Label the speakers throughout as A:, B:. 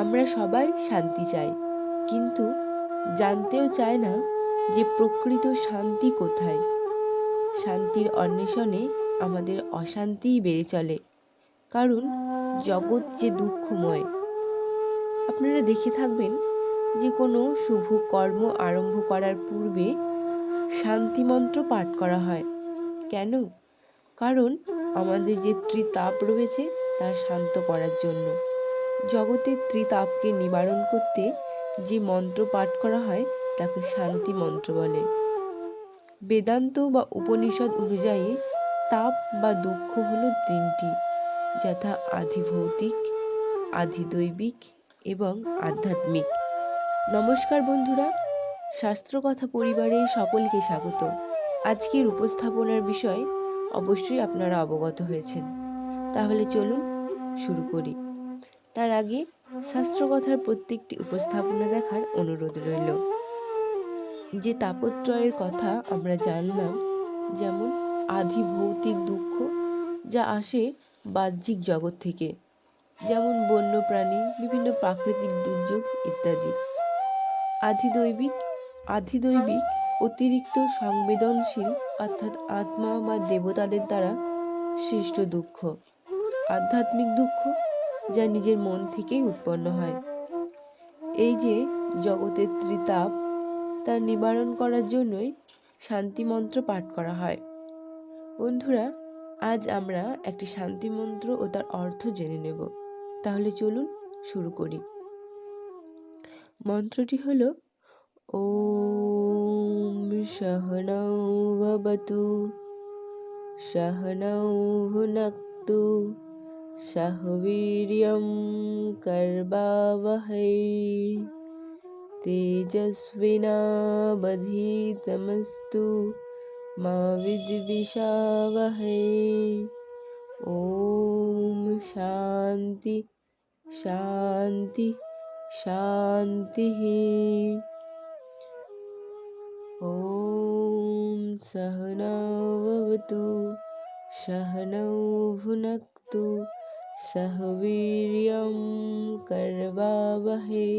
A: আমরা সবাই শান্তি চাই। কিন্তু জানতেও চায় না যে প্রকৃত শান্তি কোথায়। শান্তির অন্বেষণে আমাদের অশান্তিই বেড়ে চলে। কারণ জগৎ যে দুঃখময়। আপনারা দেখে থাকবেন যে কোনো শুভ কর্ম আরম্ভ করার পূর্বে শান্তি মন্ত্র পাঠ করা হয়। কেন? কারণ আমাদের যে ত্রিতাপ রয়েছে তা শান্ত করার জন্য। জগতের ত্রিতাপকে নিবারণ করতে যে মন্ত্র পাঠ করা হয়, তাকে শান্তি মন্ত্র বলে। বেদান্ত বা উপনিষদ অনুযায়ী তাপ বা দুঃখ হল তিনটি, যথা আধিভৌতিক, আধিদৈবিক এবং আধ্যাত্মিক। নমস্কার বন্ধুরা শাস্ত্রকথা পরিবারের সকলকে স্বাগত। আজকের উপস্থাপনার বিষয় অবশ্যই আপনারা অবগত হয়েছেন। তাহলে চলুন শুরু করি। তার আগে শাস্ত্রকথার প্রত্যেকটি উপস্থাপনা দেখার অনুরোধ রইল। যে তাপত্রয়ের কথা আমরা জানলাম, যেমন আধি ভৌতিক দুঃখ, যা আসে বাহ্যিক জগৎ থেকে, যেমন বন্যপ্রাণী বিভিন্ন প্রাকৃতিক দুর্যোগ ইত্যাদি। আধিদৈবিক আধিদৈবিক অতিরিক্ত সংবেদনশীল, অর্থাৎ আত্মা বা দেবতাদের দ্বারা সৃষ্ট দুঃখ। আধ্যাত্মিক দুঃখ যা নিজের মন থেকেই উৎপন্ন হয়। এই যে জগতের ত্রিতাপ, তা নিবারণ করার জন্যই শান্তি মন্ত্র পাঠ করা হয়। বন্ধুরা, আজ আমরা একটি শান্তি মন্ত্র ও তার অর্থ জেনে নেব। তাহলে চলুন শুরু করি। মন্ত্রটি হলো, ওম সহনৌ ভবতু, সহনৌ ভুনক্তু। सहवीर्यं कर्वावहै तेजस्विनावधीतमस्तु मा विद्विषावहै। ॐ शान्ति शान्ति शान्तिः। ॐ सहनावतु सहनौ भुनक्तु। सह वीर्यं कर्वावहै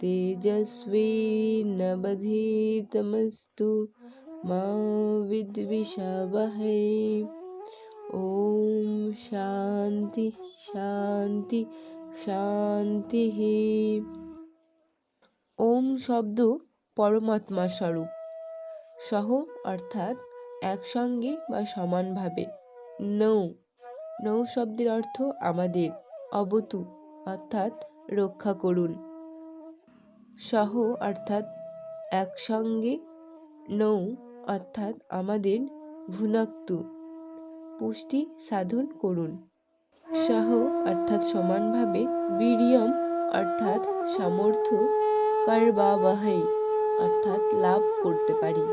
A: तेजस्विनवधीतमस्तु मा विद्विषावहै ॐ শান্তি শান্তি শান্তিः ওম শব্দ পরমাত্মা স্বরূপ সহ অর্থাৎ একসঙ্গে বা সমানভাবে নৌ নৌ শব্দের অর্থ আমাদের, অবতু, অর্থাৎ রক্ষা করুন। সহ অর্থাৎ একসঙ্গে, নৌ অর্থাৎ আমাদের ভুনাক্তু, পুষ্টি সাধন করুন। সহ অর্থাৎ সমানভাবে বীরিয়ম অর্থাৎ সামর্থ্য কারবাবাহাই অর্থাৎ লাভ করতে পারি।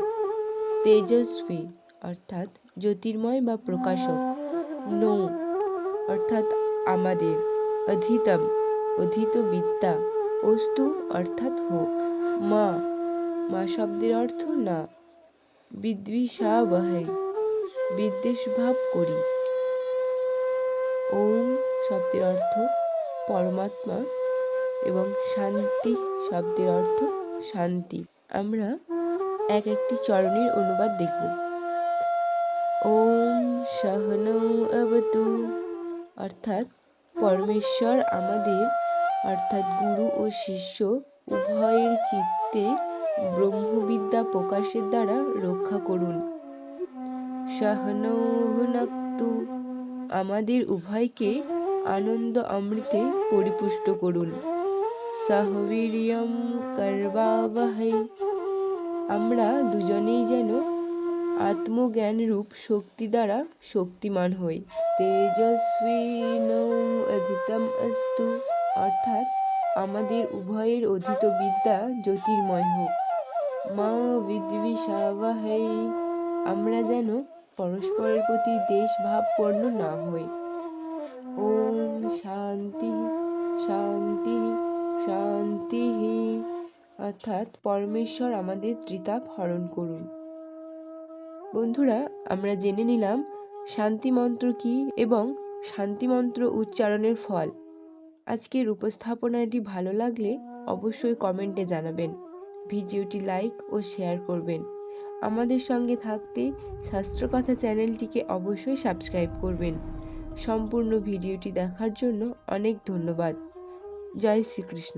A: তেজস্বী অর্থাৎ জ্যোতির্ময় বা প্রকাশক। নৌ। অর্থাৎ আমাদের অধীতম, অধীত বিদ্যা, অস্তু অর্থাৎ হোক। মা মা শব্দের অর্থ না। বিদ্বিষাবহাই বিদ্বেষ ভাব করি। ওম শব্দের অর্থ পরমাত্মা এবং শান্তি শব্দের অর্থ শান্তি। আমরা এক একটি চরণের অনুবাদ দেখব। ওম সহনৌ অবতু অর্থাৎ পরমেশ্বর আমাদের, অর্থাৎ গুরু ও শিষ্য উভয়ের চিত্তে ব্রহ্মবিদ্যা প্রকাশের দ্বারা রক্ষা করুন। সহনৌহনাক্তু আমাদের উভয়কে আনন্দ অমৃতে পরিপুষ্ট করুন। সহবীর্যম করবাবহাই আমরা দুজনেই যেন আত্মজ্ঞানরূপ শক্তি দ্বারা শক্তিমান হই। তেজস্বী নৌ অস্তু, অর্থাৎ আমাদের উভয়ের অধীত বিদ্যা জ্যোতির্ময় হোক। মা বিদ্বিষাবাহাই আমরা যেন পরস্পরের প্রতি দেশ ভাবপন্ন না হই। ওম শান্তি শান্তি শান্তি অর্থাৎ পরমেশ্বর আমাদের ত্রিতাপ হরণ করুন। বন্ধুরা, আমরা জেনে নিলাম শান্তি মন্ত্র কি এবং শান্তি মন্ত্র উচ্চারণের ফল। আজকের উপস্থাপনাটি ভালো লাগলে অবশ্যই কমেন্টে জানাবেন। ভিডিওটি লাইক ও শেয়ার করবেন। আমাদের সঙ্গে থাকতে শাস্ত্রকথা চ্যানেলটিকে অবশ্যই সাবস্ক্রাইব করবেন। সম্পূর্ণ ভিডিওটি দেখার জন্য অনেক ধন্যবাদ। জয় শ্রীকৃষ্ণ।